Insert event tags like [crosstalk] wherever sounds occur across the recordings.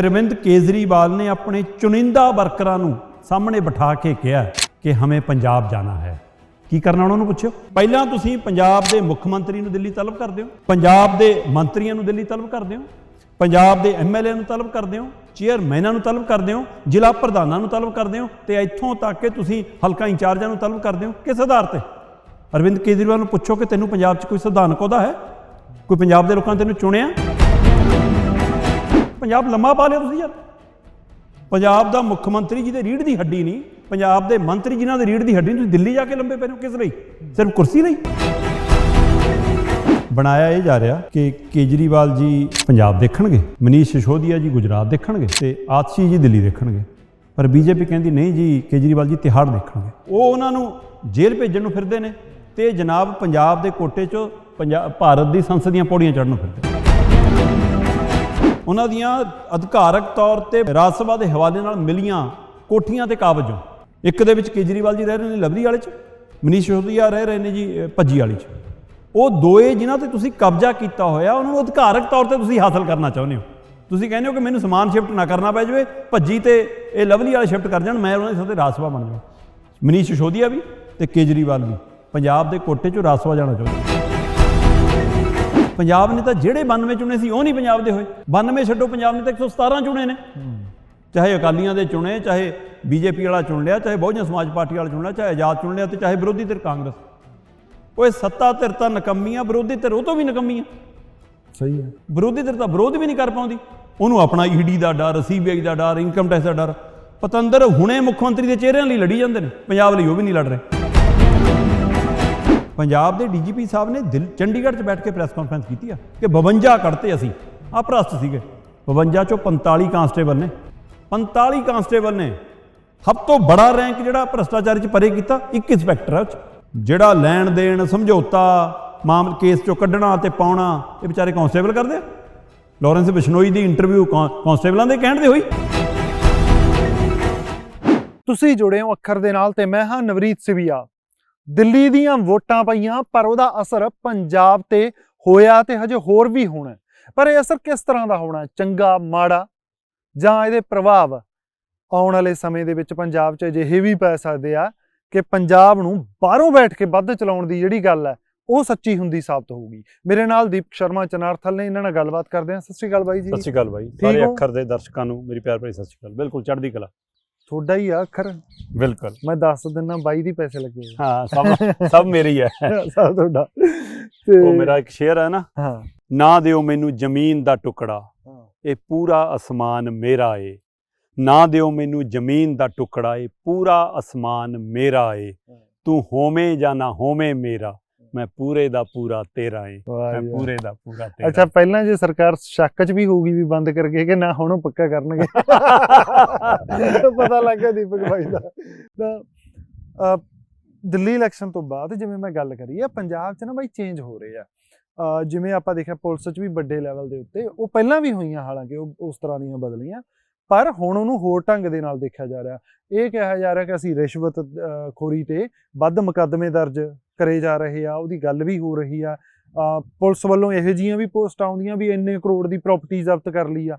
ਅਰਵਿੰਦ ਕੇਜਰੀਵਾਲ ਨੇ ਆਪਣੇ ਚੁਣਿੰਦਾ ਵਰਕਰਾਂ ਨੂੰ ਸਾਹਮਣੇ ਬਿਠਾ ਕੇ ਕਿਹਾ ਕਿ ਹਮੇ ਪੰਜਾਬ ਜਾਣਾ ਹੈ। ਕੀ ਕਰਨਾ ਉਹਨਾਂ ਨੂੰ ਪੁੱਛਿਓ? ਪਹਿਲਾਂ ਤੁਸੀਂ ਪੰਜਾਬ ਦੇ ਮੁੱਖ ਮੰਤਰੀ ਨੂੰ ਦਿੱਲੀ ਤਲਬ ਕਰਦੇ ਹੋ ਪੰਜਾਬ ਦੇ ਮੰਤਰੀਆਂ ਨੂੰ ਦਿੱਲੀ ਤਲਬ ਕਰਦੇ ਹੋ ਪੰਜਾਬ ਦੇ ਐਮਐਲਏ ਨੂੰ ਤਲਬ ਕਰਦੇ ਹੋ ਚੇਅਰਮੈਨਾਂ ਨੂੰ ਤਲਬ ਕਰਦੇ ਹੋ ਜ਼ਿਲ੍ਹਾ ਪ੍ਰਧਾਨਾਂ ਨੂੰ ਤਲਬ ਕਰਦੇ ਹੋ ਤੇ ਇੱਥੋਂ ਤੱਕ ਕਿ ਤੁਸੀਂ ਹਲਕਾ ਇੰਚਾਰਜਾਂ ਨੂੰ ਤਲਬ ਕਰਦੇ ਹੋ ਕਿਸ ਆਧਾਰ ਤੇ? ਅਰਵਿੰਦ ਕੇਜਰੀਵਾਲ ਨੂੰ ਪੁੱਛੋ ਕਿ ਤੈਨੂੰ ਪੰਜਾਬ 'ਚ ਕੋਈ ਸੰਵਿਧਾਨਕ ਅਹੁਦਾ ਹੈ? ਕੋਈ ਪੰਜਾਬ ਦੇ ਲੋਕਾਂ ਨੇ ਤੈਨੂੰ ਚੁਣਿਆ? ਪੰਜਾਬ ਲੰਮਾ ਪਾ ਲਿਆ ਤੁਸੀਂ ਯਾਰ। ਪੰਜਾਬ ਦਾ ਮੁੱਖ ਮੰਤਰੀ ਜਿਹਦੇ ਰੀੜ ਦੀ ਹੱਡੀ ਨਹੀਂ, ਪੰਜਾਬ ਦੇ ਮੰਤਰੀ ਜਿਨ੍ਹਾਂ ਦੇ ਰੀੜ ਦੀ ਹੱਡੀ ਨਹੀਂ, ਤੁਸੀਂ ਦਿੱਲੀ ਜਾ ਕੇ ਲੰਬੇ ਪੈ ਰਹੇ ਹੋ, ਕਿਸ ਲਈ? ਸਿਰਫ ਕੁਰਸੀ ਲਈ? ਬਣਾਇਆ ਇਹ ਜਾ ਰਿਹਾ ਕਿ ਕੇਜਰੀਵਾਲ ਜੀ ਪੰਜਾਬ ਦੇਖਣਗੇ, ਮਨੀਸ਼ ਸਿਸੋਦੀਆ ਜੀ ਗੁਜਰਾਤ ਦੇਖਣਗੇ ਤੇ ਆਤਸ਼ੀ ਜੀ ਦਿੱਲੀ ਦੇਖਣਗੇ। ਪਰ ਬੀਜੇਪੀ ਕਹਿੰਦੀ, ਨਹੀਂ ਜੀ, ਕੇਜਰੀਵਾਲ ਜੀ ਤਿਹਾੜ ਦੇਖਣਗੇ। ਉਹ ਉਹਨਾਂ ਨੂੰ ਜੇਲ੍ਹ ਭੇਜਣ ਨੂੰ ਫਿਰਦੇ ਨੇ ਤੇ ਜਨਾਬ ਪੰਜਾਬ ਦੇ ਕੋਟੇ 'ਚੋਂ ਪੰਜਾਬ ਭਾਰਤ ਦੀ ਸੰਸਦ ਦੀਆਂ ਪੌੜੀਆਂ ਚੜ੍ਹਨ ਨੂੰ ਫਿਰਦੇ ਉਹਨਾਂ ਦੀਆਂ ਅਧਿਕਾਰਕ ਤੌਰ ਤੇ ਰਾਜ ਸਭਾ ਦੇ ਹਵਾਲੇ ਨਾਲ ਮਿਲੀਆਂ ਕੋਠੀਆਂ ਤੇ ਕਾਬਜ। ਇੱਕ ਦੇ ਵਿੱਚ ਕੇਜਰੀਵਾਲ ਜੀ ਰਹਿ ਰਹੇ ਨੇ ਲਵਲੀ ਵਾਲੇ 'ਚ, ਮਨੀਸ਼ ਸਿਸੋਦੀਆ ਰਹਿ ਰਹੇ ਨੇ ਜੀ ਭੱਜੀ ਵਾਲੀ 'ਚ। ਉਹ ਦੋਏ ਜਿਨ੍ਹਾਂ ਤੇ ਤੁਸੀਂ ਕਬਜ਼ਾ ਕੀਤਾ ਹੋਇਆ, ਉਹਨਾਂ ਨੂੰ ਅਧਿਕਾਰਕ ਤੌਰ ਤੇ ਤੁਸੀਂ ਹਾਸਲ ਕਰਨਾ ਚਾਹੁੰਦੇ ਹੋ। ਤੁਸੀਂ ਕਹਿੰਦੇ ਹੋ ਕਿ ਮੈਨੂੰ ਸਮਾਨ ਸ਼ਿਫਟ ਨਾ ਕਰਨਾ ਪੈ ਜਾਵੇ, ਭੱਜੀ ਤੇ ਇਹ ਲਵਲੀ ਵਾਲੇ ਸ਼ਿਫਟ ਕਰ ਜਾਣ, ਮੈਂ ਉਹਨਾਂ ਦੇ ਸਾਥੇ ਰਾਜ ਸਭਾ ਬਣ ਜਾਵਾਂ। ਮਨੀਸ਼ ਸਿਸੋਦੀਆ ਵੀ ਤੇ ਕੇਜਰੀਵਾਲ ਵੀ। ਪੰਜਾਬ ਦੇ ਕੋਟੇ 'ਚੋਂ ਰਾਜ ਸਭਾ ਜਾਣਾ ਚਾਹੁੰਦੇ ਪੰਜਾਬ ਨੇ ਤਾਂ ਜਿਹੜੇ 92 ਚੁਣੇ ਸੀ ਉਹ ਨਹੀਂ ਪੰਜਾਬ ਦੇ ਹੋਏ। 92 ਛੱਡੋ ਪੰਜਾਬ ਨੇ ਤਾਂ 117 ਚੁਣੇ ਨੇ। ਚਾਹੇ ਅਕਾਲੀਆਂ ਦੇ ਚੁਣੇ ਚਾਹੇ ਬੀਜੇਪੀ ਵਾਲਾ ਚੁਣ ਲਿਆ ਚਾਹੇ ਬਹੁਜਨ ਸਮਾਜ ਪਾਰਟੀ ਵਾਲਾ ਚੁਣ ਲਿਆ ਚਾਹੇ ਆਜ਼ਾਦ ਚੁਣ ਲਿਆ ਤੇ ਚਾਹੇ ਵਿਰੋਧੀ ਧਿਰ ਕਾਂਗਰਸ। ਓਏ ਸੱਤਾ ਧਿਰ ਤਾਂ ਨਕੰਮੀਆਂ ਵਿਰੋਧੀ ਧਿਰ ਉਹ ਤੋਂ ਵੀ ਨਕੰਮੀਆਂ। ਸਹੀ ਹੈ। ਵਿਰੋਧੀ ਧਿਰ ਤਾਂ ਵਿਰੋਧ ਵੀ ਨਹੀਂ ਕਰ ਪਾਉਂਦੀ। ਉਹਨੂੰ ਆਪਣਾ ਈਡੀ ਦਾ ਡਰ ਸੀਬੀਆਈ ਦਾ ਡਰ ਇਨਕਮ ਟੈਕਸ ਦਾ ਡਰ। ਪਤੰਦਰ ਹੁਣੇ ਮੁੱਖ ਮੰਤਰੀ ਦੇ ਚਿਹਰਿਆਂ ਲਈ ਲੜੀ ਜਾਂਦੇ ਨੇ। ਪੰਜਾਬ ਲਈ ਉਹ ਵੀ ਨਹੀਂ ਲੜ ਰਹੇ। ਪੰਜਾਬ ਦੇ ਡੀਜੀਪੀ ਸਾਹਿਬ ਨੇ ਦਿਲ ਚੰਡੀਗੜ੍ਹ 'ਚ ਬੈਠ ਕੇ ਪ੍ਰੈਸ ਕਾਨਫਰੰਸ ਕੀਤੀ ਆ ਕਿ 52 ਕੱਢਤੇ ਅਸੀਂ। ਆ ਭ੍ਰਸ਼ਟ ਸੀਗੇ। 52 ਚੋਂ 45 ਕਾਂਸਟੇਬਲ ਨੇ। 45 ਕਾਂਸਟੇਬਲ ਨੇ ਸਭ ਤੋਂ ਬੜਾ ਰੈਂਕ ਜਿਹੜਾ ਭ੍ਰਸ਼ਟਾਚਾਰ 'ਚ ਪਰੇ ਕੀਤਾ, ਇੱਕ ਇੰਸਪੈਕਟਰ ਆ 'ਚ। ਜਿਹੜਾ ਲੈਣ ਦੇਣ, ਸਮਝੌਤਾ ਮਾਮਲੇ ਕੇਸ 'ਚੋਂ ਕੱਢਣਾ ਤੇ ਪਾਉਣਾ, ਇਹ ਵਿਚਾਰੇ ਕਾਂਸਟੇਬਲ ਕਰਦੇ ਆ। ਲਾਰੈਂਸ ਬਿਸ਼ਨੋਈ ਦੀ ਇੰਟਰਵਿਊ ਕਾਂਸਟੇਬਲਾਂ ਦੇ ਕਹਿਣ ਦੇ ਹੋਈ। ਤੁਸੀਂ ਜੁੜੇ ਹੋ ਅੱਖਰ ਦੇ ਨਾਲ ਤੇ ਮੈਂ ਹਾਂ ਨਵਰੀਤ ਸਿਵੀਆ। ਦਿੱਲੀ ਦੀਆਂ ਵੋਟਾਂ ਪਈਆਂ ਪਰ ਉਹਦਾ ਅਸਰ ਪੰਜਾਬ ਤੇ ਹੋਇਆ ਤੇ ਹਜੇ ਹੋਰ ਵੀ ਹੋਣਾ। ਪਰ ਇਹ ਅਸਰ ਕਿਸ ਤਰ੍ਹਾਂ ਦਾ ਹੋਣਾ? ਚੰਗਾ ਮਾੜਾ ਜਾਂ ਇਹਦੇ ਪ੍ਰਭਾਵ ਆਉਣ ਵਾਲੇ ਸਮੇਂ ਦੇ ਵਿੱਚ ਪੰਜਾਬ 'ਚ ਅਜਿਹੇ ਵੀ ਪੈ ਸਕਦੇ ਆ ਕਿ ਪੰਜਾਬ ਨੂੰ ਬਾਹਰੋਂ ਬੈਠ ਕੇ ਵੱਧ ਚਲਾਉਣ ਦੀ ਜਿਹੜੀ ਗੱਲ ਹੈ ਉਹ ਸੱਚੀ ਹੁੰਦੀ ਸਾਬਤ ਹੋਊਗੀ ਮੇਰੇ ਨਾਲ ਦੀਪਕ ਸ਼ਰਮਾ ਚਨਾਰਥਲ ਨੇ ਇਹਨਾਂ ਨਾਲ ਗੱਲਬਾਤ ਕਰਦੇ ਹਾਂ ਸਤਿ ਸ਼੍ਰੀ ਅਕਾਲ ਬਾਈ ਜੀ ਸਤਿ ਸ਼੍ਰੀ ਅਕਾਲ ਬਾਈ ਸਾਰੇ? ਅੱਖਰ ਦੇ ਦਰਸ਼ਕਾਂ ਨੂੰ ਮੇਰੀ ਪਿਆਰ ਭਰੀ ਸਤਿ ਸ਼੍ਰੀ ਅਕਾਲ ਬਿਲਕੁਲ ਚੜ੍ਹਦੀ ਕਲਾ ਤੁਹਾਡਾ ਹੀ ਆ ਅੱਖਰ। ਬਿਲਕੁਲ। ਮੈਂ ਦੱਸ ਦਿੰਦਾ ਬਾਈ ਦੀ ਪੈਸੇ ਲੱਗੇ ਹਾਂ ਸਭ ਸਭ ਮੇਰੀ ਹੈ। [laughs] ਸਭ ਤੁਹਾਡਾ। ਤੇ ਉਹ ਮੇਰਾ ਇੱਕ ਸ਼ੇਰ ਹੈ ਨਾ। ਹਾਂ। ਨਾ ਦਿਓ ਮੈਨੂੰ ਜ਼ਮੀਨ ਦਾ ਟੁਕੜਾ। ਹਾਂ। ਇਹ ਪੂਰਾ ਅਸਮਾਨ ਮੇਰਾ ਏ। ਨਾ ਦਿਓ ਮੈਨੂੰ ਜ਼ਮੀਨ ਦਾ ਟੁਕੜਾ। ਇਹ ਪੂਰਾ ਅਸਮਾਨ ਮੇਰਾ ਏ। ਤੂੰ ਹੋਵੇਂ ਜਾਂ ਨਾ ਹੋਵੇਂ ਮੇਰਾ। ਮੈਂ ਪੂਰੇ ਦਾ ਪੂਰਾ ਤੇਰਾ ਏ। ਮੈਂ। ਪੂਰੇ ਦਾ ਪੂਰਾ ਤੇਰਾ ਅੱਛਾ ਪਹਿਲਾਂ ਜੇ ਸਰਕਾਰ ਸ਼ੱਕ 'ਚ ਵੀ ਹੋਊਗੀ ਵੀ ਬੰਦ ਕਰਕੇ ਕਿ ਨਾ ਹੁਣ ਉਹ ਪੱਕਾ ਕਰਨਗੇ। [laughs] ਪਤਾ ਲੱਗ ਗਿਆ ਦੀਪਕ ਭਾਈ ਦਾ। ਤਾਂ ਦਿੱਲੀ ਇਲੈਕਸ਼ਨ ਤੋਂ ਬਾਅਦ ਜਿਵੇਂ ਮੈਂ ਗੱਲ ਕਰੀ ਆ ਪੰਜਾਬ 'ਚ ਨਾ ਬਾਈ ਚੇਂਜ ਹੋ ਰਹੇ ਆ। ਜਿਵੇਂ ਆਪਾਂ ਦੇਖਿਆ ਪੁਲਿਸ 'ਚ ਵੀ ਵੱਡੇ ਲੈਵਲ ਦੇ ਉੱਤੇ ਉਹ ਪਹਿਲਾਂ ਵੀ ਹੋਈਆਂ ਹਾਲਾਂਕਿ ਉਹ ਉਸ ਤਰ੍ਹਾਂ ਦੀਆਂ ਬਦਲੀਆਂ। ਪਰ ਹੁਣ ਉਹਨੂੰ ਹੋਰ ਢੰਗ ਦੇ ਨਾਲ ਦੇਖਿਆ ਜਾ ਰਿਹਾ। ਇਹ ਕਿਹਾ ਜਾ ਰਿਹਾ ਕਿ ਅਸੀਂ ਰਿਸ਼ਵਤ ਖੋਰੀ ਤੇ ਵੱਧ ਮੁਕੱਦਮੇ ਦਰਜ ਕਰੇ ਜਾ ਰਹੇ ਆ ਉਹਦੀ ਗੱਲ ਵੀ ਹੋ ਰਹੀ ਆ। ਪੁਲਿਸ ਵੱਲੋਂ ਇਹੋ ਜੀਆਂ ਵੀ ਪੋਸਟ ਆਉਂਦੀਆਂ ਵੀ ਇੰਨੇ ਕਰੋੜ ਦੀ ਪ੍ਰਾਪਰਟੀ ਜ਼ਬਤ ਕਰ ਲਈ ਆ।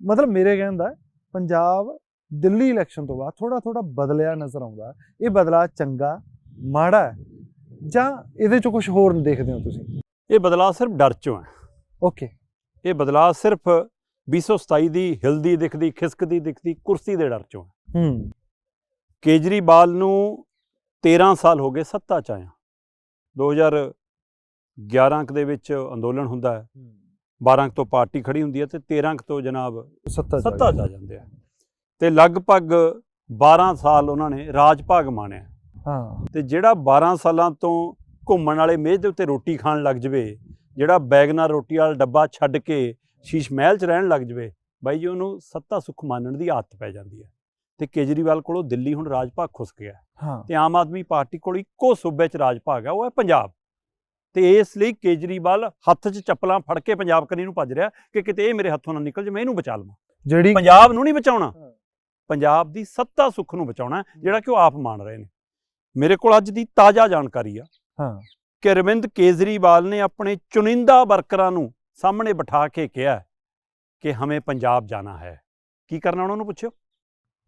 ਮਤਲਬ ਮੇਰੇ ਕਹਿਣ ਦਾ ਪੰਜਾਬ ਦਿੱਲੀ ਇਲੈਕਸ਼ਨ ਤੋਂ ਬਾਅਦ ਥੋੜਾ ਥੋੜਾ ਬਦਲਿਆ ਨਜ਼ਰ ਆਉਂਦਾ। ਇਹ ਬਦਲਾ ਚੰਗਾ ਮਾੜਾ ਹੈ। ਜਾਂ ਇਹਦੇ ਚ ਕੁਝ ਹੋਰ ਦੇਖਦੇ ਹੋ ਤੁਸੀਂ? ਇਹ ਬਦਲਾਅ ਸਿਰਫ ਡਰ ਚੋਂ ਹੈ। ਓਕੇ ਇਹ ਬਦਲਾਅ ਸਿਰਫ 227 ਦੀ ਹਿਲਦੀ ਦਿਖਦੀ ਖਿਸਕਦੀ ਦਿਖਦੀ ਕੁਰਸੀ ਦੇ ਡਰ ਚੋਂ ਹੈ। ਕੇਜਰੀਵਾਲ ਨੂੰ 13 ਸਾਲ ਹੋ ਗਏ ਸੱਤਾ 'ਚ ਆਇਆ। 2011 ਕੁ ਦੇ ਵਿੱਚ ਅੰਦੋਲਨ ਹੁੰਦਾ ਹੈ। 12 ਕੁ ਤੋਂ ਪਾਰਟੀ ਖੜੀ ਹੁੰਦੀ ਹੈ ਤੇ 13 ਕੁ ਤੋਂ ਜਨਾਬ ਸੱਤਾ ਸੱਤਾ 'ਚ। ਆ ਜਾਂਦੇ ਆ। ਤੇ ਲਗਭਗ 12 ਸਾਲ ਉਹਨਾਂ ਨੇ ਰਾਜ ਭਾਗ ਮਾਣਿਆ। ਹਾਂ। ਤੇ ਜਿਹੜਾ 12 ਸਾਲਾਂ ਤੋਂ ਘੁੰਮਣ ਵਾਲੇ ਮੇਜ਼ ਦੇ ਉੱਤੇ ਰੋਟੀ ਖਾਣ ਲੱਗ ਜਵੇ ਜਿਹੜਾ ਬੈਗਨਾ ਰੋਟੀ ਵਾਲਾ ਡੱਬਾ ਛੱਡ ਕੇ ਸ਼ੀਸ਼ ਮਹਿਲ 'ਚ ਰਹਿਣ ਲੱਗ ਜਵੇ ਬਾਈ ਜੀ ਉਹਨੂੰ ਸੱਤਾ ਸੁੱਖ ਮੰਨਣ ਦੀ ਆਦਤ ਪੈ ਜਾਂਦੀ ਹੈ। ਤੇ ਕੇਜਰੀਵਾਲ ਕੋਲੋਂ ਦਿੱਲੀ ਹੁਣ ਰਾਜ ਭਾਗ ਖੁੱਸ ਗਿਆ ਹਾਂ। ਤੇ ਆਮ ਆਦਮੀ ਪਾਰਟੀ ਕੋਲ ਇੱਕੋ ਸੂਬੇ 'ਚ ਰਾਜ ਭਾਗ ਹੈ ਉਹ ਹੈ ਪੰਜਾਬ। ਤੇ ਇਸ ਲਈ ਕੇਜਰੀਵਾਲ ਹੱਥ 'ਚ ਚੱਪਲਾਂ ਫੜ ਕੇ ਪੰਜਾਬ ਕਨੀ ਨੂੰ ਭੱਜ ਰਿਹਾ ਕਿ ਕਿਤੇ ਇਹ ਮੇਰੇ ਹੱਥੋਂ ਨਾ ਨਿਕਲ ਜੇ ਮੈਂ ਇਹਨੂੰ ਬਚਾ ਲਵਾਂ। ਜਿਹੜੀ ਪੰਜਾਬ ਨੂੰ ਨਹੀਂ ਬਚਾਉਣਾ। ਪੰਜਾਬ ਦੀ ਸੱਤਾ ਸੁੱਖ ਨੂੰ ਬਚਾਉਣਾ ਜਿਹੜਾ ਕਿ ਉਹ ਆਪ ਮੰਨ ਰਹੇ ਨੇ। ਮੇਰੇ ਕੋਲ ਅੱਜ ਦੀ ਤਾਜ਼ਾ ਜਾਣਕਾਰੀ ਆ ਹਾਂ। ਕਿ ਅਰਵਿੰਦ ਕੇਜਰੀਵਾਲ ਨੇ ਆਪਣੇ ਚੁਣਿੰਦਾ ਵਰਕਰਾਂ ਨੂੰ ਸਾਹਮਣੇ ਬਿਠਾ ਕੇ ਕਿਹਾ ਕਿ ਹਮੇ ਪੰਜਾਬ ਜਾਣਾ ਹੈ। ਕੀ ਕਰਨਾ ਉਹਨਾਂ ਨੂੰ ਪੁੱਛਿਓ?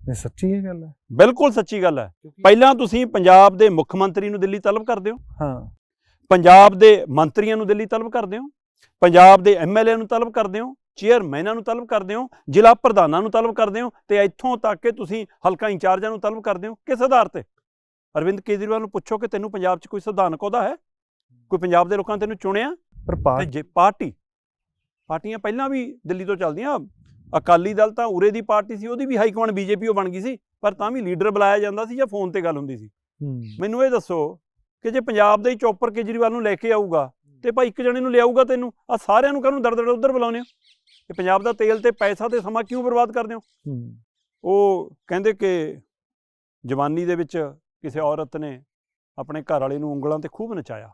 ਨਹੀਂ ਸੱਚੀ ਇਹ ਗੱਲ ਹੈ? ਬਿਲਕੁਲ ਸੱਚੀ ਗੱਲ ਹੈ। ਪਹਿਲਾਂ ਤੁਸੀਂ ਪੰਜਾਬ ਦੇ ਮੁੱਖ ਮੰਤਰੀ ਨੂੰ ਦਿੱਲੀ ਤਲਬ ਕਰਦੇ ਹੋ ਹਾਂ। ਪੰਜਾਬ ਦੇ ਮੰਤਰੀਆਂ ਨੂੰ ਦਿੱਲੀ ਤਲਬ ਕਰਦੇ ਹੋ ਪੰਜਾਬ ਦੇ ਐਮਐਲਏ ਨੂੰ ਤਲਬ ਕਰਦੇ ਹੋ ਚੇਅਰਮੈਨਾਂ ਨੂੰ ਤਲਬ ਕਰਦੇ ਹੋ ਜ਼ਿਲ੍ਹਾ ਪ੍ਰਧਾਨਾਂ ਨੂੰ ਤਲਬ ਕਰਦੇ ਹੋ ਤੇ ਇੱਥੋਂ ਤੱਕ ਕਿ ਤੁਸੀਂ ਹਲਕਾ ਇੰਚਾਰਜਾਂ ਨੂੰ ਤਲਬ ਕਰਦੇ ਹੋ ਕਿਸ ਆਧਾਰ ਤੇ? ਅਰਵਿੰਦ ਕੇਜਰੀਵਾਲ ਨੂੰ ਪੁੱਛੋ ਕਿ ਤੈਨੂੰ ਪੰਜਾਬ 'ਚ ਕੋਈ ਸੰਵਿਧਾਨਕ ਅਹੁਦਾ ਹੈ? ਕੋਈ ਪੰਜਾਬ ਦੇ ਲੋਕਾਂ ਨੇ ਤੈਨੂੰ ਚੁਣਿਆ? ਪਰ ਪਾਰਟੀ ਪਾਰਟੀਆਂ ਪਹਿਲਾਂ ਵੀ ਦਿੱਲੀ ਤੋਂ ਚੱਲਦੀਆਂ। ਅਕਾਲੀ ਦਲ ਤਾਂ ਉਰੇ ਦੀ ਪਾਰਟੀ ਸੀ ਉਹਦੀ ਵੀ ਹਾਈ ਕਮਾਂਡ ਬੀਜੇਪੀ ਉਹ ਬਣ ਗਈ ਸੀ ਪਰ ਤਾਂ ਵੀ ਲੀਡਰ ਬੁਲਾਇਆ ਜਾਂਦਾ ਸੀ ਜਾਂ ਫੋਨ ਤੇ ਗੱਲ ਹੁੰਦੀ ਸੀ। ਮੈਨੂੰ ਇਹ ਦੱਸੋ ਕਿ ਜੇ ਪੰਜਾਬ ਦਾ ਹੀ ਚੌਪਰ ਕੇਜਰੀਵਾਲ ਨੂੰ ਲੈ ਕੇ ਆਊਗਾ ਤੇ ਭਾਈ ਇੱਕ ਜਣੇ ਨੂੰ ਲਿਆਊਗਾ ਤੈਨੂੰ? ਆ ਸਾਰਿਆਂ ਨੂੰ ਕਾਹਨੂੰ ਦਰਦੜ ਉਧਰ ਬੁਲਾਉਂਦੇ ਹੋ। ਤੇ ਪੰਜਾਬ ਦਾ ਤੇਲ ਤੇ ਪੈਸਾ ਤੇ ਸਮਾਂ ਕਿਉਂ ਬਰਬਾਦ ਕਰਦੇ ਹੋ? ਉਹ ਕਹਿੰਦੇ ਕਿ ਜਵਾਨੀ ਦੇ ਵਿੱਚ ਕਿਸੇ ਔਰਤ ਨੇ ਆਪਣੇ ਘਰ ਵਾਲੇ ਨੂੰ ਉਂਗਲਾਂ ਤੇ ਖੂਬ ਨਚਾਇਆ।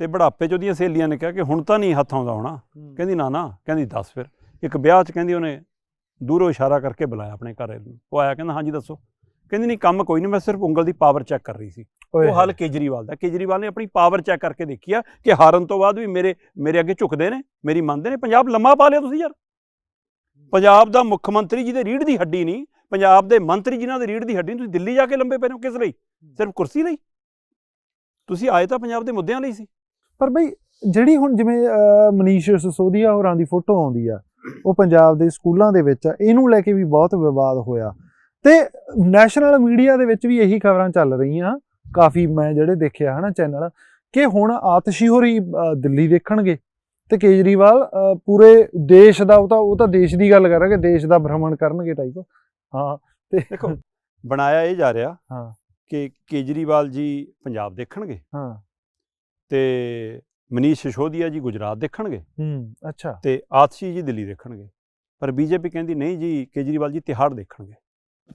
ਤੇ ਬੁਢਾਪੇ 'ਚ ਉਹਦੀਆਂ ਸਹੇਲੀਆਂ ਨੇ ਕਿਹਾ ਕਿ ਹੁਣ ਤਾਂ ਨਹੀਂ ਹੱਥ ਆਉਂਦਾ ਹੋਣਾ। ਕਹਿੰਦੀ ਨਾ ਨਾ ਕਹਿੰਦੀ ਦੱਸ ਫਿਰ। ਇੱਕ ਵਿਆਹ 'ਚ ਕਹਿੰਦੀ ਉਹਨੇ ਦੂਰੋਂ ਇਸ਼ਾਰਾ ਕਰਕੇ ਬੁਲਾਇਆ ਆਪਣੇ ਘਰ ਨੂੰ। ਉਹ ਆਇਆ ਕਹਿੰਦਾ ਹਾਂਜੀ ਦੱਸੋ। ਕਹਿੰਦੀ ਨਹੀਂ ਕੰਮ ਕੋਈ ਨਹੀਂ ਮੈਂ ਸਿਰਫ ਉਂਗਲ ਦੀ ਪਾਵਰ ਚੈੱਕ ਕਰ ਰਹੀ ਸੀ। ਉਹ ਹਾਲ ਕੇਜਰੀਵਾਲ ਦਾ। ਕੇਜਰੀਵਾਲ ਨੇ ਆਪਣੀ ਪਾਵਰ ਚੈੱਕ ਕਰਕੇ ਦੇਖੀ ਆ ਕਿ ਹਾਰਨ ਤੋਂ ਬਾਅਦ ਵੀ ਮੇਰੇ ਮੇਰੇ ਅੱਗੇ ਝੁਕਦੇ ਨੇ ਮੇਰੀ ਮੰਨਦੇ ਨੇ। ਪੰਜਾਬ ਲੰਮਾ ਪਾ ਲਿਆ ਤੁਸੀਂ ਯਾਰ। ਪੰਜਾਬ ਦਾ ਮੁੱਖ ਮੰਤਰੀ ਜਿਹਦੇ ਰੀੜ ਦੀ ਹੱਡੀ ਨਹੀਂ ਪੰਜਾਬ ਦੇ ਮੰਤਰੀ ਜਿਨ੍ਹਾਂ ਦੇ ਰੀੜ ਦੀ ਹੱਡੀ ਨਹੀਂ ਤੁਸੀਂ ਦਿੱਲੀ ਜਾ ਕੇ ਲੰਬੇ ਪਏ ਹੋ ਕਿਸ ਲਈ। ਸਿਰਫ ਕੁਰਸੀ ਲਈ। ਤੁਸੀਂ ਆਏ ਤਾਂ ਪੰਜਾਬ ਦੇ ਮੁੱਦਿਆਂ ਲਈ ਸੀ। ਪਰ ਬਈ ਜਿਹੜੀ ਹੁਣ ਜਿਵੇਂ ਮਨੀਸ਼ ਸਿਸੋਦੀਆ ਹੋਰਾਂ ਦੀ ਫੋਟੋ ਆਉਂਦੀ ਆ ਉਹ ਪੰਜਾਬ ਦੇ ਸਕੂਲਾਂ ਦੇ ਵਿੱਚ ਇਹਨੂੰ ਲੈ ਕੇ ਵੀ ਬਹੁਤ ਵਿਵਾਦ ਹੋਇਆ। ਤੇ ਨੈਸ਼ਨਲ ਮੀਡੀਆ ਦੇ ਵਿੱਚ ਵੀ ਇਹੀ ਖਬਰਾਂ ਚੱਲ ਰਹੀਆਂ ਕਾਫੀ ਮੈਂ ਜਿਹੜੇ ਦੇਖਿਆ ਹਨਾ ਚੈਨਲ ਕਿ ਹੁਣ ਆਤਸ਼ੀ ਹੋਰੀ ਦਿੱਲੀ ਦੇਖਣਗੇ ਤੇ ਕੇਜਰੀਵਾਲ ਪੂਰੇ ਦੇਸ਼ ਦਾ ਉਹ ਤਾਂ ਉਹ ਤਾਂ ਦੇਸ਼ ਦੀ ਗੱਲ ਕਰ ਰਿਹਾ ਕਿ ਦੇਸ਼ ਦਾ ਭ੍ਰਮਣ ਕਰਨਗੇ ਟਾਈਪ ਹਾਂ ਤੇ ਦੇਖੋ ਬਣਾਇਆ ਇਹ ਜਾ ਰਿਹਾ ਹਾਂ। ਕਿ ਕੇਜਰੀਵਾਲ ਜੀ ਪੰਜਾਬ ਦੇਖਣਗੇ। ਹਾਂ। ਤੇ ਮਨੀਸ਼ ਸਿਸੋਦੀਆ ਜੀ ਗੁਜਰਾਤ ਦੇਖਣਗੇ। ਹੂੰ ਅੱਛਾ। ਤੇ ਆਤਸ਼ੀ ਜੀ ਦਿੱਲੀ ਦੇਖਣਗੇ। ਪਰ ਬੀਜੇਪੀ ਕਹਿੰਦੀ ਨਹੀਂ ਜੀ ਕੇਜਰੀਵਾਲ ਜੀ ਤਿਹਾੜ ਦੇਖਣਗੇ।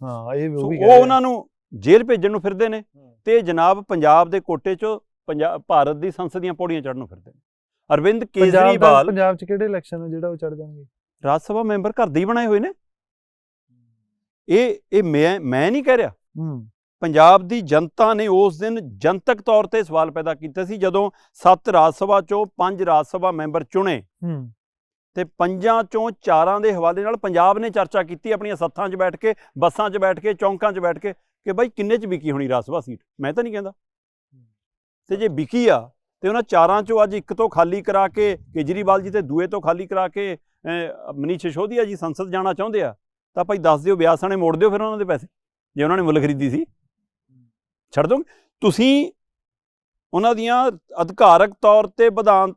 ਹਾਂ ਇਹ ਵੀ ਉਹ ਵੀ। ਉਹਨਾਂ ਨੂੰ ਜੇਲ੍ਹ ਭੇਜਣ ਨੂੰ ਫਿਰਦੇ ਨੇ ਤੇ ਜਨਾਬ ਪੰਜਾਬ ਦੇ ਕੋਟੇ 'ਚੋਂ ਪੰਜਾਬ ਭਾਰਤ ਦੀ ਸੰਸਦ ਦੀਆਂ ਪੌੜੀਆਂ ਚੜ੍ਹਨ ਨੂੰ ਫਿਰਦੇ ਨੇ। ਅਰਵਿੰਦ ਕੇਜਰੀਵਾਲ ਪੰਜਾਬ 'ਚ ਕਿਹੜੇ ਇਲੈਕਸ਼ਨ ਆ ਜਿਹੜਾ ਉਹ ਚੜ ਜਾਣਗੇ? ਰਾਜ ਸਭਾ ਮੈਂਬਰ ਘਰ ਦੇ ਹੀ ਬਣਾਏ ਹੋਏ ਨੇ। ਇਹ ਇਹ ਮੈਂ ਮੈਂ ਨਹੀਂ ਕਹਿ ਰਿਹਾ। ਹੂੰ। ਪੰਜਾਬ ਦੀ ਜਨਤਾ ਨੇ ਉਸ ਦਿਨ ਜਨਤਕ ਤੌਰ ਤੇ ਸਵਾਲ ਪੈਦਾ ਕੀਤਾ ਸੀ ਜਦੋਂ ਸੱਤ ਰਾਜ ਸਭਾ ਚੋਂ ਪੰਜ ਰਾਜ ਸਭਾ ਮੈਂਬਰ ਚੁਣੇ ਤੇ ਪੰਜਾਂ ਚੋਂ ਚਾਰਾਂ ਦੇ ਹਵਾਲੇ ਨਾਲ ਪੰਜਾਬ ਨੇ ਚਰਚਾ ਕੀਤੀ ਆਪਣੀਆਂ ਸੱਥਾਂ 'ਚ ਬੈਠ ਕੇ ਬੱਸਾਂ 'ਚ ਬੈਠ ਕੇ ਚੌਂਕਾਂ 'ਚ ਬੈਠ ਕੇ ਕਿ ਬਾਈ ਕਿੰਨੇ 'ਚ ਵਿਕੀ ਹੋਣੀ ਰਾਜ ਸਭਾ ਸੀਟ? ਮੈਂ ਤਾਂ ਨਹੀਂ ਕਹਿੰਦਾ। ਤੇ ਜੇ ਵਿਕੀ ਆ ਤੇ ਉਹਨਾਂ ਚਾਰਾਂ 'ਚੋਂ ਅੱਜ ਇੱਕ ਤੋਂ ਖਾਲੀ ਕਰਾ ਕੇ ਕੇਜਰੀਵਾਲ ਜੀ ਤੇ ਦੂਏ ਤੋਂ ਖਾਲੀ ਕਰਾ ਕੇ ਮਨੀਸ਼ ਸਿਸੋਦੀਆ ਜੀ ਸੰਸਦ ਜਾਣਾ ਚਾਹੁੰਦੇ ਆ ਤਾਂ ਭਾਈ ਦੱਸ ਦਿਓ ਵਿਆਹ ਸਾਣੇ ਮੋੜ ਦਿਓ ਫਿਰ ਉਹਨਾਂ ਦੇ ਪੈਸੇ ਜੇ ਉਹਨਾਂ ਨੇ ਮੁੱਲ ਖਰੀਦੀ ਸੀ। ਛੱਡ ਦੋਗੇ ਤੁਸੀਂ ਉਹਨਾਂ ਦੀਆਂ ਅਧਿਕਾਰਕ ਤੌਰ ਤੇ ਵਿਧਾਨ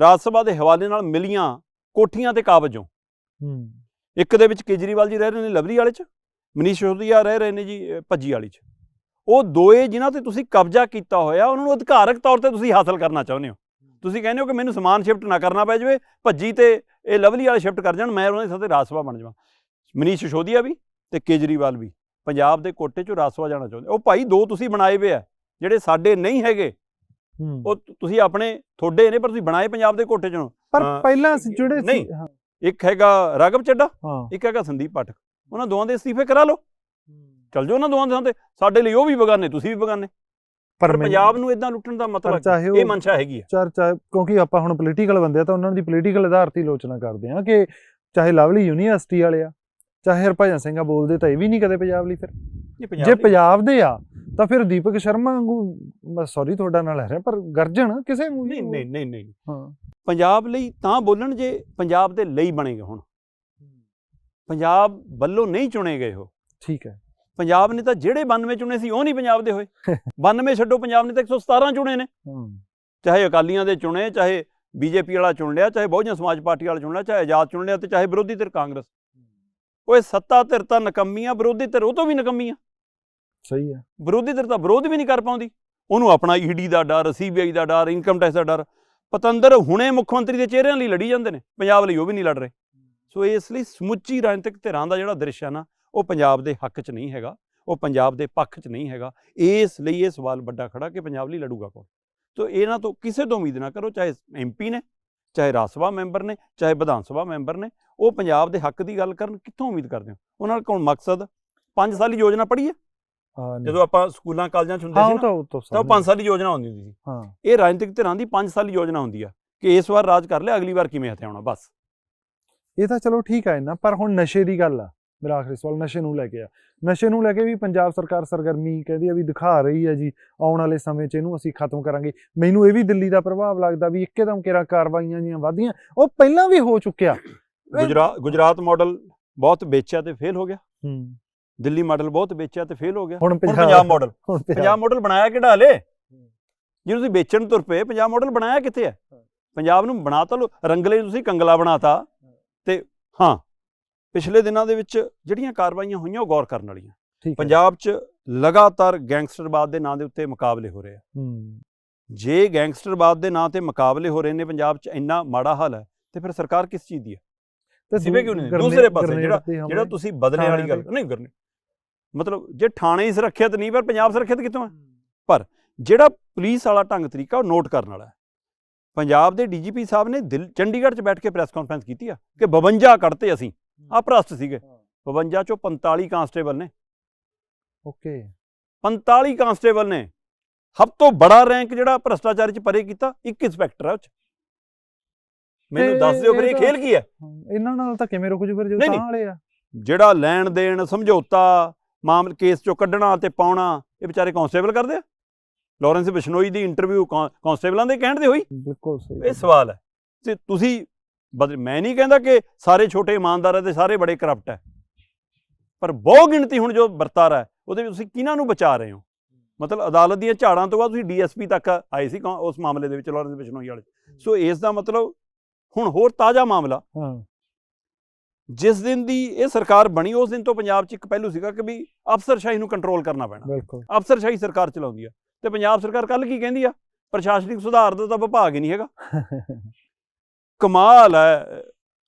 ਰਾਜ ਸਭਾ ਦੇ ਹਵਾਲੇ ਨਾਲ ਮਿਲੀਆਂ ਕੋਠੀਆਂ ਤੇ ਕਾਬਜੋਂ ਹੂੰ। ਇੱਕ ਦੇ ਵਿੱਚ ਕੇਜਰੀਵਾਲ ਜੀ ਰਹਿ ਰਹੇ ਨੇ ਲਵਲੀ ਵਾਲੇ ਚ ਮਨੀਸ਼ ਸਿਸੋਦੀਆ ਰਹਿ ਰਹੇ ਨੇ ਜੀ ਭੱਜੀ ਵਾਲੀ ਚ। ਉਹ ਦੋਏ ਜਿਨ੍ਹਾਂ ਤੇ ਤੁਸੀਂ ਕਬਜ਼ਾ ਕੀਤਾ ਹੋਇਆ ਉਹਨਾਂ ਨੂੰ ਅਧਿਕਾਰਕ ਤੌਰ ਤੇ ਤੁਸੀਂ ਹਾਸਲ ਕਰਨਾ ਚਾਹੁੰਦੇ ਹੋ। ਤੁਸੀਂ ਕਹਿੰਦੇ ਹੋ ਕਿ ਮੈਨੂੰ ਸਮਾਨ ਸ਼ਿਫਟ ਨਾ ਕਰਨਾ ਪੈ ਜਾਵੇ ਭੱਜੀ ਤੇ ਇਹ ਲਵਲੀ ਵਾਲੇ ਸ਼ਿਫਟ ਕਰ ਜਾਣ ਮੈਂ ਉਹਨਾਂ ਦੇ ਸਾਥੇ ਰਾਜ ਸਭਾ ਬਣ ਜਾਵਾਂ। ਮਨੀਸ਼ ਸਿਸੋਦੀਆ ਵੀ ਤੇ ਕੇਜਰੀਵਾਲ ਵੀ। ਪੰਜਾਬ ਦੇ ਕੋਟੇ ਚੋਂ ਰਾਜ ਸਭਾ ਜਾਣਾ ਚਾਹੁੰਦੇ। ਉਹ ਭਾਈ ਦੋ ਤੁਸੀਂ ਬਣਾਏ ਵੇ ਆ ਜਿਹੜੇ ਸਾਡੇ ਨਹੀਂ ਹੈਗੇ। ਉਹ ਤੁਸੀਂ ਆਪਣੇ ਤੁਹਾਡੇ ਨੇ ਪਰ ਤੁਸੀਂ ਬਣਾਏ ਪੰਜਾਬ ਦੇ ਕੋਟੇ ਚੋਂ। ਪਰ ਪਹਿਲਾਂ ਜਿਹੜੇ ਸੀ ਨਹੀਂ। ਇੱਕ ਹੈਗਾ ਰਾਘਵ ਚੱਡਾ ਇੱਕ ਹੈਗਾ ਸੰਦੀਪ ਪਾਠਕ। ਉਹਨਾਂ ਦੋਵਾਂ ਦੇ ਅਸਤੀਫੇ ਕਰਾ ਲਓ। ਚੱਲ ਜਾਓ ਉਹਨਾਂ ਦੋਵਾਂ ਦੇ ਸਾਡੇ ਲਈ ਉਹ ਵੀ ਬਗਾਨੇ ਤੁਸੀਂ ਵੀ ਬਗਾਨੇ। ਪਰ ਪੰਜਾਬ ਨੂੰ ਇਦਾਂ ਲੁੱਟਣ ਦਾ ਮਤਲਬ ਇਹ ਮਨਸ਼ਾ ਹੈਗੀ ਹੈ ਚਰਚਾ ਕਿਉਂਕਿ ਆਪਾਂ ਹੁਣ ਪੋਲੀਟੀਕਲ ਬੰਦੇ ਆ ਤਾਂ ਉਹਨਾਂ ਦੀ ਪੋਲੀਟੀਕਲ ਆਧਾਰ ਤੇ ਹੀ ਆਲੋਚਨਾ ਕਰਦੇ ਆ ਕਿ ਚਾਹੇ ਲਵਲੀ ਯੂਨੀਵਰਸਿਟੀ ਵਾਲੇ ਆ ਚਾਹੇ ਹਰਭਜਨ ਸਿੰਘ ਆ ਬੋਲਦੇ ਤਾਂ ਇਹ ਵੀ ਨਹੀਂ ਕਦੇ ਪੰਜਾਬ ਲਈ ਫਿਰ। ਜੇ ਪੰਜਾਬ ਦੇ ਆ ਤਾਂ ਫਿਰ ਦੀਪਕ ਸ਼ਰਮਾ ਵਾਂਗੂ ਸੌਰੀ ਤੁਹਾਡਾ ਨਾਲ ਰਿਹਾ ਪਰ ਗਰਜਨ ਕਿਸੇ ਨੂੰ ਨਹੀਂ ਨਹੀਂ ਨਹੀਂ ਨਹੀਂ। ਹਾਂ। ਪੰਜਾਬ ਲਈ ਤਾਂ ਬੋਲਣ ਜੇ ਪੰਜਾਬ ਦੇ ਲਈ ਬਣੇਗੇ ਹੁਣ। ਪੰਜਾਬ ਵੱਲੋਂ ਨਹੀਂ ਚੁਣੇ ਗਏ ਉਹ। ਠੀਕ ਹੈ। ਪੰਜਾਬ ਨੇ ਤਾਂ ਜਿਹੜੇ 92 ਚੁਣੇ ਸੀ ਉਹ ਨਹੀਂ ਪੰਜਾਬ ਦੇ ਹੋਏ। 92 ਛੱਡੋ ਪੰਜਾਬ ਨੇ ਤਾਂ 117 ਚੁਣੇ ਨੇ। ਹਾਂ। ਚਾਹੇ ਅਕਾਲੀਆਂ ਦੇ ਚੁਣੇ ਚਾਹੇ ਬੀਜੇਪੀ ਵਾਲਾ ਚੁਣ ਲਿਆ ਚਾਹੇ ਬਹੁਜਨ ਸਮਾਜ ਪਾਰਟੀ ਵਾਲਾ ਚੁਣ ਲਿਆ ਚਾਹੇ ਆਜ਼ਾਦ ਚੁਣ ਲਿਆ ਤੇ ਚਾਹੇ ਵਿਰੋਧੀ ਧਿਰ ਕਾਂਗਰਸ। ਓਏ ਸੱਤਾ ਧਿਰ ਤਾਂ ਨਕੰਮੀਆਂ ਵਿਰੋਧੀ ਧਿਰ ਉਹ ਤੋਂ ਵੀ ਨਕੰਮੀਆਂ। ਸਹੀ ਹੈ। ਵਿਰੋਧੀ ਧਿਰ ਤਾਂ ਵਿਰੋਧ ਵੀ ਨਹੀਂ ਕਰ ਪਾਉਂਦੀ। ਉਹਨੂੰ ਆਪਣਾ ਈਡੀ ਦਾ ਡਰ ਸੀਬੀਆਈ ਦਾ ਡਰ ਇਨਕਮ ਟੈਕਸ ਦਾ ਡਰ ਪਤੰਦਰ ਹੁਣੇ ਮੁੱਖ ਮੰਤਰੀ ਦੇ ਚਿਹਰਿਆਂ ਲਈ ਲੜੀ ਜਾਂਦੇ ਨੇ ਪੰਜਾਬ ਲਈ ਉਹ ਵੀ ਨਹੀਂ ਲੜ ਰਹੇ। ਸੋ ਇਸ ਲਈ ਸਮੁੱਚੀ ਰਾਜਨੀਤਿਕ ਧਿਰਾਂ ਦਾ ਜਿਹੜਾ ਦ੍ਰਿਸ਼ ਹੈ ਨਾ ਉਹ ਪੰਜਾਬ ਦੇ ਹੱਕ 'ਚ ਨਹੀਂ ਹੈਗਾ ਉਹ ਪੰਜਾਬ ਦੇ ਪੱਖ 'ਚ ਨਹੀਂ ਹੈਗਾ। ਇਸ ਲਈ ਇਹ ਸਵਾਲ ਵੱਡਾ ਖੜਾ ਕਿ ਪੰਜਾਬ ਲਈ ਲੜੂਗਾ ਕੌਣ? ਤੋ ਇਹਨਾਂ ਤੋਂ ਕਿਸੇ ਤੋਂ ਉਮੀਦ ਨਾ ਕਰੋ ਚਾਹੇ ਐਮਪੀ ਨੇ ਚਾਹੇ ਰਾਜ ਸਭਾ ਮੈਂਬਰ ਨੇ ਚਾਹੇ ਵਿਧਾਨ ਸਭਾ ਮੈਂਬਰ ਨੇ ਉਹ ਪੰਜਾਬ ਦੇ ਹੱਕ ਦੀ ਗੱਲ ਕਰਨ ਕਿੱਥੋਂ ਉਮੀਦ ਕਰਦੇ ਹੋ? ਉਹਨਾਂ ਦਾ ਕੋਣ ਮਕਸਦ? 5 ਸਾਲੀ ਯੋਜਨਾ ਪੜ੍ਹੀ ਹੈ। ਜਦੋਂ ਆਪਾਂ ਸਕੂਲਾਂ ਕਾਲਜਾਂ 'ਚ ਹੁੰਦੇ ਸੀ ਨਾ ਤਾਂ ਉਹ ਤਾਂ ਤਾਂ ਉਹ ਸਮਝ- 5 ਸਾਲੀ ਯੋਜਨਾ ਹੁੰਦੀ ਹੁੰਦੀ ਸੀ। ਹਾਂ। ਇਹ ਰਾਜਨੀਤਿਕ ਧਿਰਾਂ ਦੀ 5 ਸਾਲੀ ਯੋਜਨਾ ਹੁੰਦੀ ਆ ਕਿ ਇਸ ਵਾਰ ਰਾਜ ਕਰ ਲਿਆ ਅਗਲੀ ਵਾਰ ਕਿਵੇਂ ਹਥਿਆਉਣਾ ਬਸ। ਇਹ ਤਾਂ ਚਲੋ ਠੀਕ ਆ ਇਹਨਾਂ ਪਰ ਹੁਣ ਨਸ਼ੇ ਦੀ ਗੱਲ ਆ। ਮੇਰਾ ਆਖਰੀ ਸਵਾਲ ਨਸ਼ੇ ਨੂੰ ਲੈ ਕੇ ਆ। ਨਸ਼ੇ ਨੂੰ ਲੈ ਕੇ ਵੀ ਪੰਜਾਬ ਸਰਕਾਰ ਸਰਗਰਮੀ ਕਹਿੰਦੀ ਆ ਵੀ ਦਿਖਾ ਰਹੀ ਹੈ ਜੀ ਆਉਣ ਵਾਲੇ ਸਮੇਂ 'ਚ ਇਹਨੂੰ ਅਸੀਂ ਖਤਮ ਕਰਾਂਗੇ। ਮੈਨੂੰ ਇਹ ਵੀ ਦਿੱਲੀ ਦਾ ਪ੍ਰਭਾਵ ਲੱਗਦਾ ਵੀ ਇੱਕਦਮ ਕਿਰਾਂ ਕਾਰਵਾਈਆਂ ਜੀਆਂ ਵਧੀਆਂ। ਉਹ ਪਹਿਲਾਂ ਵੀ ਹੋ ਚੁੱਕਿਆ। ਗੁਜਰਾਤ ਗੁਜਰਾਤ ਮਾਡਲ ਬਹੁਤ ਵੇਚਿਆ ਤੇ ਫੇਲ ਹੋ ਗਿਆ। ਹੂੰ। ਦਿੱਲੀ ਮਾਡਲ ਬਹੁਤ ਵੇਚਿਆ ਤੇ ਫੇਲ ਹੋ ਗਿਆ। ਹੁਣ ਪੰਜਾਬ ਮਾਡਲ ਪੰਜਾਬ। ਮਾਡਲ ਬਣਾਇਆ ਕਿਹੜਾ ਹਲੇ? ਜੇ ਤੁਸੀਂ ਵੇਚਣ ਤੁਰ ਪਏ ਪੰਜਾਬ ਮਾਡਲ ਬਣਾਇਆ ਕਿੱਥੇ ਹੈ? ਪੰਜਾਬ ਨੂੰ ਬਣਾਤਾ ਲੋ ਰੰਗਲੇ ਤੁਸੀਂ ਕੰਗਲਾ ਬਣਾਤਾ। ਤੇ ਹਾਂ ਪਿਛਲੇ ਦਿਨਾਂ ਦੇ ਵਿੱਚ ਜਿਹੜੀਆਂ ਕਾਰਵਾਈਆਂ ਹੋਈਆਂ ਉਹ ਗੌਰ ਕਰਨ ਵਾਲੀਆਂ। ਪੰਜਾਬ 'ਚ ਲਗਾਤਾਰ ਗੈਂਗਸਟਰਵਾਦ ਦੇ ਨਾਂ ਦੇ ਉੱਤੇ ਮੁਕਾਬਲੇ ਹੋ ਰਹੇ ਆ। ਜੇ ਗੈਂਗਸਟਰਵਾਦ ਦੇ ਨਾਂ ਤੇ ਮੁਕਾਬਲੇ ਹੋ ਰਹੇ ਨੇ ਪੰਜਾਬ 'ਚ ਇੰਨਾ ਮਾੜਾ ਹਾਲ ਹੈ ਤੇ ਫਿਰ ਸਰਕਾਰ ਕਿਸ ਚੀਜ਼ ਦੀ ਹੈ? ਤੇ ਸਿਵੇ ਕਿਉਂ ਨਹੀਂ? ਦੂਸਰੇ ਪਾਸੇ ਜਿਹੜਾ- ਜਿਹੜਾ ਤੁਸੀਂ ਬਦਲੇ ਵਾਲੀ ਗੱਲ ਨਹੀਂ ਕਰਨੀ ਮਤਲਬ ਜੇ ਥਾਣੇ ਹੀ ਸੁਰੱਖਿਅਤ ਨਹੀਂ ਪਰ ਪੰਜਾਬ ਸੁਰੱਖਿਅਤ ਕਿੱਥੋਂ ਹੈ? ਜਿਹੜਾ ਪੁਲਿਸ ਵਾਲਾ ਢੰਗ ਤਰੀਕਾ ਉਹ ਨੋਟ ਕਰਨ ਵਾਲਾ ਹੈ। ਪੰਜਾਬ ਦੇ ਡੀਜੀਪੀ ਸਾਹਿਬ ਨੇ ਦਿਲ ਚੰਡੀਗੜ੍ਹ 'ਚ ਬੈਠ ਕੇ ਪ੍ਰੈਸ ਕਾਨਫਰੰਸ ਕੀਤੀ ਆ ਕਿ 52 ਕੱਢਤੇ ਅਸੀਂ। ਆ ਭ੍ਰਸ਼ਟ ਸੀਗੇ। 52 ਚੋਂ 45 ਕਾਂਸਟੇਬਲ ਨੇ। ਓਕੇ। 45 ਕਾਂਸਟੇਬਲ ਨੇ। ਸਭ ਤੋਂ ਬੜਾ ਰੈਂਕ ਜਿਹੜਾ ਭ੍ਰਸ਼ਟਾਚਾਰ 'ਚ ਪਰੇ ਕੀਤਾ ਇੱਕ ਇੰਸਪੈਕਟਰ ਹੈ ਉਹ 'ਚ। ਮੈਨੂੰ ਦੱਸ ਦਿਓ ਫਿਰ ਇਹ ਖੇਲ ਕੀ ਹੈ? ਇਹਨਾਂ ਨਾਲ ਤਾਂ ਕਿਵੇਂ ਰੁਕ ਜੂ ਫਿਰ ਜੋ ਤਾਂ। ਵਾਲੇ ਆ? ਜਿਹੜਾ ਲੈਣ ਦੇਣ ਸਮਝੌਤਾ ਮਾਮਲੇ ਕੇਸ ਚੋਂ ਕੱਢਣਾ ਤੇ ਪਾਉਣਾ ਇਹ ਵਿਚਾਰੇ ਕਾਂਸਟੇਬਲ ਕਰਦੇ ਆ? ਲਾਰੈਂਸ ਬਿਸ਼ਨੋਈ ਦੀ ਇੰਟਰਵਿਊ ਕਾਂਸਟੇਬਲਾਂ ਦੇ ਕਹਿਣ ਦੇ ਹੋਈ? ਬਿਲਕੁਲ ਸਹੀ ਇਹ ਸਵਾਲ ਹੈ। ਤੇ ਤੁਸੀਂ ਮੈਂ ਨਹੀਂ ਕਹਿੰਦਾ ਕਿ ਸਾਰੇ ਛੋਟੇ ਇਮਾਨਦਾਰ ਹੈ ਤੇ ਸਾਰੇ ਬੜੇ ਕਰਪਟ ਹੈ ਪਰ ਬਹੁ ਗਿਣਤੀ ਹੁਣ ਜੋ ਵਰਤਾਰਾ ਹੈ ਉਹਦੇ ਵਿੱਚ ਤੁਸੀਂ ਕਿਹਨਾਂ ਨੂੰ ਬਚਾ ਰਹੇ ਹੋ? ਮਤਲਬ ਅਦਾਲਤ ਦੀਆਂ ਝਾੜਾਂ ਤੋਂ ਬਾਅਦ ਤੁਸੀਂ ਡੀਐਸਪੀ ਤੱਕ ਆਏ ਸੀ ਉਸ ਮਾਮਲੇ ਦੇ ਵਿੱਚ ਲਾਰੈਂਸ ਬਿਸ਼ਨੋਈ ਵਾਲੇ। ਸੋ ਇਸ ਦਾ ਮਤਲਬ ਹੁਣ ਹੋਰ ਤਾਜ਼ਾ ਮਾਮਲਾ। ਹਾਂ। ਜਿਸ ਦਿਨ ਦੀ ਇਹ ਸਰਕਾਰ ਬਣੀ ਉਸ ਦਿਨ ਤੋਂ ਪੰਜਾਬ 'ਚ ਇੱਕ ਪਹਿਲੂ ਸੀਗਾ ਕਿ ਵੀ ਅਫਸਰਸ਼ਾਹੀ ਨੂੰ ਕੰਟਰੋਲ ਕਰਨਾ ਪੈਣਾ। ਬਿਲਕੁਲ। ਅਫਸਰਸ਼ਾਹੀ ਸਰਕਾਰ ਚਲਾਉਂਦੀ ਆ ਤੇ ਪੰਜਾਬ ਸਰਕਾਰ ਕੱਲ ਕੀ ਕਹਿੰਦੀ ਆ? ਪ੍ਰਸ਼ਾਸਨਿਕ ਸੁਧਾਰ ਦਾ ਤਾਂ ਵਿਭਾਗ ਹੀ ਨਹੀਂ ਹੈਗਾ। [laughs] ਕਮਾਲ ਹੈ।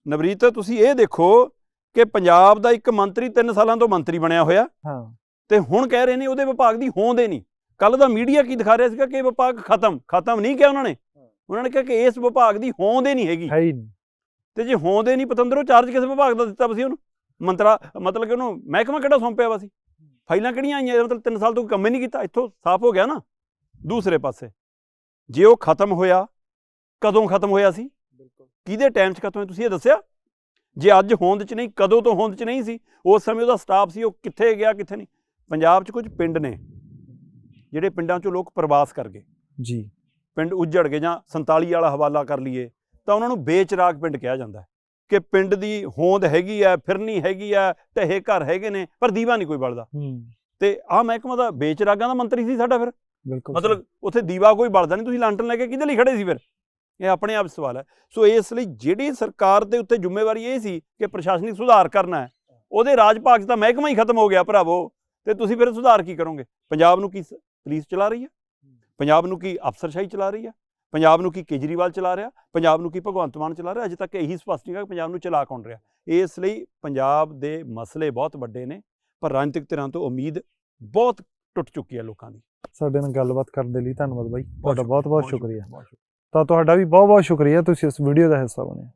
ਨਵਰੀਤ ਤੁਸੀਂ ਇਹ ਦੇਖੋ ਕਿ ਪੰਜਾਬ ਦਾ ਇੱਕ ਮੰਤਰੀ 3 ਸਾਲਾਂ ਤੋਂ ਮੰਤਰੀ ਬਣਿਆ ਹੋਇਆ। ਹਾਂ। ਤੇ ਹੁਣ ਕਹਿ ਰਹੇ ਨੇ ਉਹਦੇ ਵਿਭਾਗ ਦੀ ਹੋਂਦ ਹੀ ਨਹੀਂ। ਕੱਲ ਦਾ ਮੀਡੀਆ ਕੀ ਦਿਖਾ ਰਿਹਾ ਸੀਗਾ ਕਿ ਵਿਭਾਗ ਖਤਮ ਖਤਮ ਨਹੀਂ ਕਿਹਾ ਉਹਨਾਂ ਨੇ। ਉਹਨਾਂ ਨੇ ਕਿਹਾ ਕਿ ਇਸ ਵਿਭਾਗ ਦੀ ਹੋਂਦ ਹੀ ਨਹੀਂ ਹੈਗੀ। ਹੈ ਹੀ ਨਹੀਂ ਤੇ ਜੇ ਹੋਂਦ ਹੀ ਨਹੀਂ ਪਤੰਦਰੋਂ ਚਾਰਜ ਕਿਸ ਵਿਭਾਗ ਦਾ ਦਿੱਤਾ ਸੀ ਉਹਨੂੰ? ਮੰਤਰਾ ਮਤਲਬ ਕਿ ਉਹਨੂੰ ਮਹਿਕਮਾ ਕਿਹੜਾ ਸੌਂਪਿਆ ਵਾ ਸੀ? ਫਾਈਲਾਂ ਕਿਹੜੀਆਂ ਆਈਆਂ ਇਹਦਾ ਮਤਲਬ 3 ਸਾਲ ਤੋਂ ਕੰਮ ਹੀ ਨਹੀਂ ਕੀਤਾ ਇੱਥੋਂ ਸਾਫ਼ ਹੋ ਗਿਆ ਨਾ ਦੂਸਰੇ ਪਾਸੇ। ਜੇ ਉਹ ਖਤਮ ਹੋਇਆ ਕਦੋਂ ਖਤਮ ਹੋਇਆ ਸੀ? ਬਿਲਕੁਲ। ਕਿਹਦੇ ਟਾਈਮ 'ਚ ਖਤਮ ਹੋਇਆ ਤੁਸੀਂ ਇਹ ਦੱਸਿਆ? ਜੇ ਅੱਜ ਹੋਂਦ 'ਚ ਨਹੀਂ ਕਦੋਂ ਤੋਂ ਹੋਂਦ 'ਚ ਨਹੀਂ ਸੀ ਉਸ ਸਮੇਂ ਉਹਦਾ ਸਟਾਫ ਸੀ ਉਹ ਕਿੱਥੇ ਗਿਆ ਕਿੱਥੇ ਨਹੀਂ? ਪੰਜਾਬ 'ਚ ਕੁਝ ਪਿੰਡ ਨੇ ਜਿਹੜੇ ਪਿੰਡਾਂ 'ਚੋਂ ਲੋਕ ਪ੍ਰਵਾਸ ਕਰ ਗਏ। ਜੀ। ਪਿੰਡ ਉੱਜੜ ਗਏ ਜਾਂ 47 ਵਾਲਾ ਹਵਾਲਾ ਕਰ ਲਈਏ ਤਾਂ ਉਹਨਾਂ ਨੂੰ ਬੇਚਰਾਗ ਪਿੰਡ ਕਿਹਾ ਜਾਂਦਾ ਹੈ ਕਿ ਪਿੰਡ ਦੀ ਹੋਂਦ ਹੈਗੀ ਆ ਫਿਰਨੀ ਹੈਗੀ ਆ ਢਹੇ ਘਰ ਹੈਗੇ ਨੇ ਪਰ ਦੀਵਾ ਨਹੀਂ ਕੋਈ ਬਲਦਾ। ਤੇ ਆਹ ਮਹਿਕਮਾ ਦਾ ਬੇਚਰਾਗਾਂ ਦਾ ਮੰਤਰੀ ਸੀ ਸਾਡਾ ਫਿਰ। ਬਿਲਕੁਲ ਮਤਲਬ ਉੱਥੇ ਦੀਵਾ ਕੋਈ ਬਲਦਾ ਨਹੀਂ ਤੁਸੀਂ ਲਾਂਟਨ ਲੈ ਕੇ ਕਿਹਦੇ ਲਈ ਖੜੇ ਸੀ ਫਿਰ? ਇਹ ਆਪਣੇ ਆਪ ਸਵਾਲ ਹੈ। ਸੋ ਇਸ ਲਈ ਜਿਹੜੀ ਸਰਕਾਰ ਦੇ ਉੱਤੇ ਜ਼ਿੰਮੇਵਾਰੀ ਇਹ ਸੀ ਕਿ ਪ੍ਰਸ਼ਾਸਨਿਕ ਸੁਧਾਰ ਕਰਨਾ ਹੈ ਉਹਦੇ ਰਾਜ ਭਾਗ ਤਾਂ ਮਹਿਕਮਾ ਹੀ ਖਤਮ ਹੋ ਗਿਆ ਭਰਾਵੋ। ਤੇ ਤੁਸੀਂ ਫਿਰ ਸੁਧਾਰ ਕੀ ਕਰੋਗੇ? ਪੰਜਾਬ ਨੂੰ ਕੀ ਪੁਲਿਸ ਚਲਾ ਰਹੀ ਹੈ? ਪੰਜਾਬ ਨੂੰ ਕੀ ਅਫਸਰਸ਼ਾਹੀ ਚਲਾ ਰਹੀ ਹੈ? ਪੰਜਾਬ ਨੂੰ ਕੀ ਕੇਜਰੀਵਾਲ ਚਲਾ ਰਿਹਾ? ਪੰਜਾਬ ਨੂੰ ਕੀ ਭਗਵੰਤ ਮਾਨ ਚਲਾ ਰਿਹਾ? ਅਜੇ ਤੱਕ ਇਹੀ ਸਪਸ਼ਟ ਨਹੀਂ ਹੈ ਕਿ ਪੰਜਾਬ ਨੂੰ ਚਲਾ ਕੌਣ ਰਿਹਾ। ਇਸ ਲਈ ਪੰਜਾਬ ਦੇ ਮਸਲੇ ਬਹੁਤ ਵੱਡੇ ਨੇ ਪਰ ਰਾਜਨੀਤਿਕ ਧਿਰਾਂ ਤੋਂ ਉਮੀਦ ਬਹੁਤ ਟੁੱਟ ਚੁੱਕੀ ਹੈ ਲੋਕਾਂ ਦੀ। ਸਾਡੇ ਨਾਲ ਗੱਲਬਾਤ ਕਰਨ ਦੇ ਲਈ ਧੰਨਵਾਦ ਬਾਈ। ਤੁਹਾਡਾ ਬਹੁਤ ਬਹੁਤ ਸ਼ੁਕਰੀਆ। ਤਾਂ ਤੁਹਾਡਾ ਵੀ ਬਹੁਤ ਬਹੁਤ ਸ਼ੁਕਰੀਆ। ਤੁਸੀਂ ਇਸ ਵੀਡੀਓ ਦਾ ਹਿੱਸਾ ਬਣੇ।